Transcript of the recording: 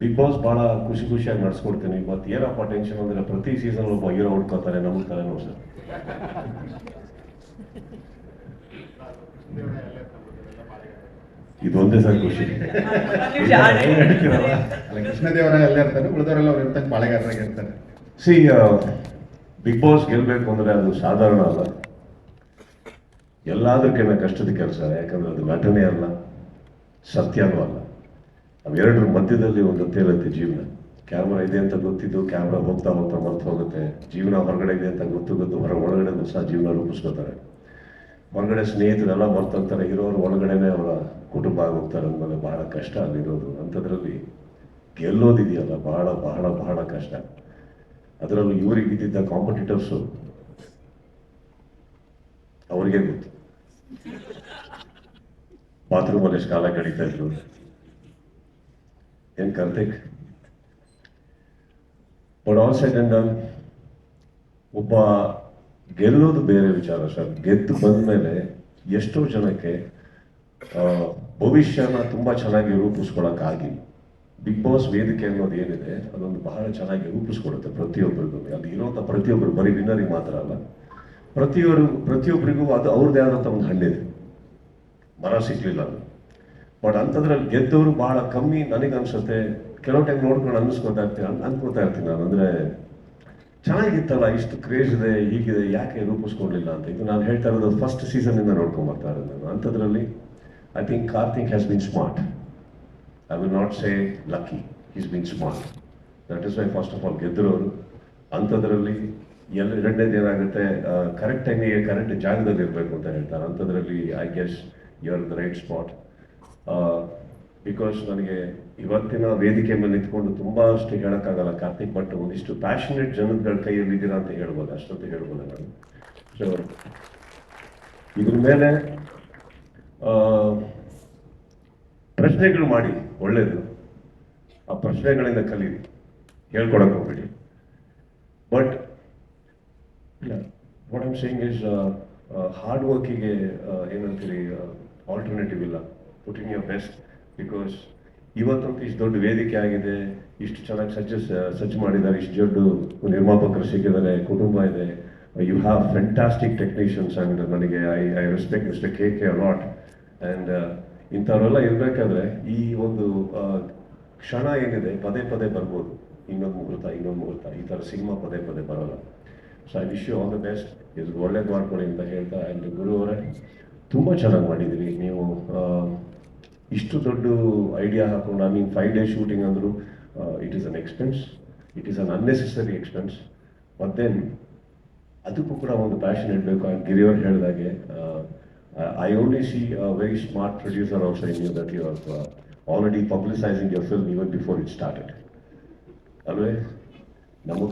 Big boss ಬಹಳ ಖುಷಿ ಖುಷಿಯಾಗಿ ನಡ್ಸ್ಕೊಡ್ತೀನಿ. ಬಟ್ ಏನಪ್ಪ ಟೆನ್ಷನ್ ಅಂದ್ರೆ ಪ್ರತಿ ಸೀಸನ್ ಒಬ್ಬ ಹೀರೋ ಹುಡ್ಕೋತಾರೆ ನಮಗೆ ತಲೆನೋವು ಸರ್. ಇದೊಂದೇ ಸರ್ ಖುಷಿ. ಕೃಷ್ಣದೇವರ ಎಲ್ಲ ಇರ್ತಾರೆ ಉಳಿದವರೆಲ್ಲ ಅವ್ರು ಇರ್ತಾರೆ ಪಾಳೆಗಾರರಾಗಿ ಇರ್ತಾರೆ ಸಿ ಬಿಗ್ ಬಾಸ್ ಗೆಲ್ಬೇಕು ಅಂದ್ರೆ ಅದು ಸಾಧಾರಣ ಅಲ್ಲ. ಎಲ್ಲದಕ್ಕಿಂತ ಕಷ್ಟದ ಕೆಲಸ ಯಾಕಂದ್ರೆ ಅದು ನಟನೆ ಅಲ್ಲ ಸತ್ಯನೂ ಅಲ್ಲ. ಅವೆರಡರ ಮಧ್ಯದಲ್ಲಿ ಒಂದು ತೇಲತ್ತೆ ಜೀವನ. ಕ್ಯಾಮ್ರಾ ಇದೆ ಅಂತ ಗೊತ್ತಿದ್ದು ಕ್ಯಾಮ್ರಾ ಹೋಗ್ತಾ ಹೋಗ್ತಾ ಮರ್ತು ಹೋಗುತ್ತೆ. ಜೀವನ ಹೊರಗಡೆ ಇದೆ ಅಂತ ಗೊತ್ತು ಗೊತ್ತು ಹೊರ ಒಳಗಡೆ ಸಹ ಜೀವನ ರೂಪಿಸ್ಕೋತಾರೆ. ಹೊರಗಡೆ ಸ್ನೇಹಿತರೆಲ್ಲ ಮರ್ತೋಗ್ತಾರೆ. ಇರೋರು ಒಳಗಡೆನೆ ಅವರ ಕುಟುಂಬ ಆಗೋಗ್ತಾರೆ ಅಂದಮೇಲೆ ಬಹಳ ಕಷ್ಟ ಅಲ್ಲಿರೋದು ಅಂಥದ್ರಲ್ಲಿ ಗೆಲ್ಲೋದಿದೆಯಲ್ಲ, ಬಹಳ ಬಹಳ ಬಹಳ ಕಷ್ಟ. ಅದರಲ್ಲೂ ಇವರಿಗೆ ಇದ್ದಿದ್ದ ಕಾಂಪಿಟೇಟರ್ಸು ಅವ್ರಿಗೆ ಗೊತ್ತು. ಬಾತ್ರೂಮಲ್ಲಿ ಕಾಲ ಕಡಿತಾ ಇದ್ರು. ಏನ್ Karthik but side and done ಒಬ್ಬ ಗೆಲ್ಲೋದು ಬೇರೆ ವಿಚಾರ ಸರ್. ಗೆದ್ದು ಬಂದ್ಮೇಲೆ ಎಷ್ಟೋ ಜನಕ್ಕೆ ಭವಿಷ್ಯನ ತುಂಬಾ ಚೆನ್ನಾಗಿ ರೂಪಿಸ್ಕೊಳಕ್ಕಾಗಿ ಬಿಗ್ ಬಾಸ್ ವೇದಿಕೆ ಅನ್ನೋದು ಏನಿದೆ, ಅದೊಂದು ಬಹಳ ಚೆನ್ನಾಗಿ ರೂಪಿಸ್ಕೊಡುತ್ತೆ ಪ್ರತಿಯೊಬ್ಬರಿಗೂ. ಅಲ್ಲಿ ಇರುವಂತ ಪ್ರತಿಯೊಬ್ಬರು ಬರೀ ವಿನ್ನರಿಗೆ ಮಾತ್ರ ಅಲ್ಲ. ಪ್ರತಿಯೊರು ಪ್ರತಿಯೊಬ್ಬರಿಗೂ ಅದು ಅವ್ರದ್ದೇ ಆದಂತ ಒಂದು ಹಣ್ಣಿದೆ ಮರ ಸಿಗ್ಲಿಲ್ಲ ಅದು. ಬಟ್ ಅಂಥದ್ರಲ್ಲಿ ಗೆದ್ದವರು ಬಹಳ ಕಮ್ಮಿ ನನಗನ್ಸುತ್ತೆ. ಕೆಲವು ಟೈಮ್ ನೋಡ್ಕೊಂಡು ಅನ್ನಿಸ್ಕೊತಾ ಇರ್ತೀನಿ ಅನ್ಕೋತಾ ಇರ್ತೀನಿ ನಾನು. ಅಂದರೆ ಚೆನ್ನಾಗಿತ್ತಲ್ಲ, ಇಷ್ಟು ಕ್ರೇಜ್ ಇದೆ, ಹೀಗಿದೆ, ಯಾಕೆ ರೂಪಿಸ್ಕೊಡ್ಲಿಲ್ಲ ಅಂತ. ಇದು ನಾನು ಹೇಳ್ತಾ ಇರೋದು ಫಸ್ಟ್ ಸೀಸನಿಂದ ನೋಡ್ಕೊಂಡ್ ಬರ್ತಾ ಇರೋದು ನಾನು. ಅಂಥದ್ರಲ್ಲಿ I think Karthik has been smart I will not say lucky is been smart that is why first of all ಗೆದ್ದಿರೋರು ಅಂಥದ್ರಲ್ಲಿ ಎಲ್ಲ ಎರಡನೇದು ಏನಾಗುತ್ತೆ ಕರೆಕ್ಟ್ ಟೈಮಿಗೆ ಕರೆಕ್ಟ್ ಜಾಗದಲ್ಲಿ ಇರಬೇಕು ಅಂತ ಹೇಳ್ತಾರೆ. ಅಂಥದ್ರಲ್ಲಿ I guess you are the right spot because ನನಗೆ ಇವತ್ತಿನ ವೇದಿಕೆ ಮೇಲೆ ನಿಂತ್ಕೊಂಡು ತುಂಬ ಅಷ್ಟು ಹೇಳೋಕ್ಕಾಗಲ್ಲ ಕಾರ್ತಿಕ್ ಬಟ್ ಒಂದಿಷ್ಟು ಪ್ಯಾಷನೇಟ್ ಜನಗಳ ಕೈಯಲ್ಲಿ ಇದ್ದೀರಾ ಅಂತ ಹೇಳ್ಬೋದು, ಅಷ್ಟೊತ್ತು ಹೇಳ್ಬೋದು ನಾನು. ಸೊ ಇದ್ರ ಮೇಲೆ ಪ್ರಶ್ನೆಗಳು ಮಾಡಿ, ಒಳ್ಳೇದು. ಆ ಪ್ರಶ್ನೆಗಳಿಂದ ಕಲೀರಿ. ಹೇಳ್ಕೊಡಕ್ ಹೋಗ್ಬೇಡಿ. ಬಟ್ ಇಲ್ಲ what I'm saying is hard ವರ್ಕಿಗೆ ಏನಂತೀರಿ ಆಲ್ಟರ್ನೇಟಿವ್ ಇಲ್ಲ. Put in your best because ಇವತ್ತಂತೂ ಇಷ್ಟು ದೊಡ್ಡ ವೇದಿಕೆ ಆಗಿದೆ, ಇಷ್ಟು ಚೆನ್ನಾಗಿ ಸಜ್ಜ ಸಜ್ಜು ಮಾಡಿದ್ದಾರೆ, ಇಷ್ಟು ದೊಡ್ಡ ನಿರ್ಮಾಪಕರು ಸಿಕ್ಕಿದ್ದಾರೆ, ಕುಟುಂಬ ಇದೆ. You have fantastic technicians and ನನಗೆ I I respect mister K K lot and ಇಂಥವರೆಲ್ಲ ಇರಬೇಕಾದ್ರೆ, ಈ ಒಂದು ಕ್ಷಣ ಏನಿದೆ, ಪದೇ ಪದೇ ಬರ್ಬೋದು. ಇನ್ನೊಂದು ಮುಹೂರ್ತ ಇನ್ನೊಂದು ಮುಹೂರ್ತ, ಈ ಥರ ಸಿನಿಮಾ ಪದೇ ಪದೇ ಬರೋಲ್ಲ. So I wish you all the best ಇದು ಒಳ್ಳೇದು ಮಾಡ್ಕೊಳ್ಳಿ ಅಂತ ಹೇಳ್ತಾ ಆ್ಯಂಡ್ ಗುರು ಅವರೇ, ತುಂಬ ಚೆನ್ನಾಗಿ ಮಾಡಿದ್ದೀರಿ. ನೀವು ಇಷ್ಟು ದೊಡ್ಡ ಐಡಿಯಾ ಹಾಕೊಂಡು I mean five days shooting ಅಂದರು it is an expense it is an unnecessary expense ಮತ್ತೆ ಅದಕ್ಕೂ ಕೂಡ ಒಂದು ಪ್ಯಾಷನ್ ಇಡಬೇಕು ಆ್ಯಂಡ್ ಗಿರಿಯವ್ರು ಹೇಳಿದಾಗೆ I only see very smart producer also in you that you are already publicising your film even before it started ಅಲ್ವೇ ನಮ್ಮ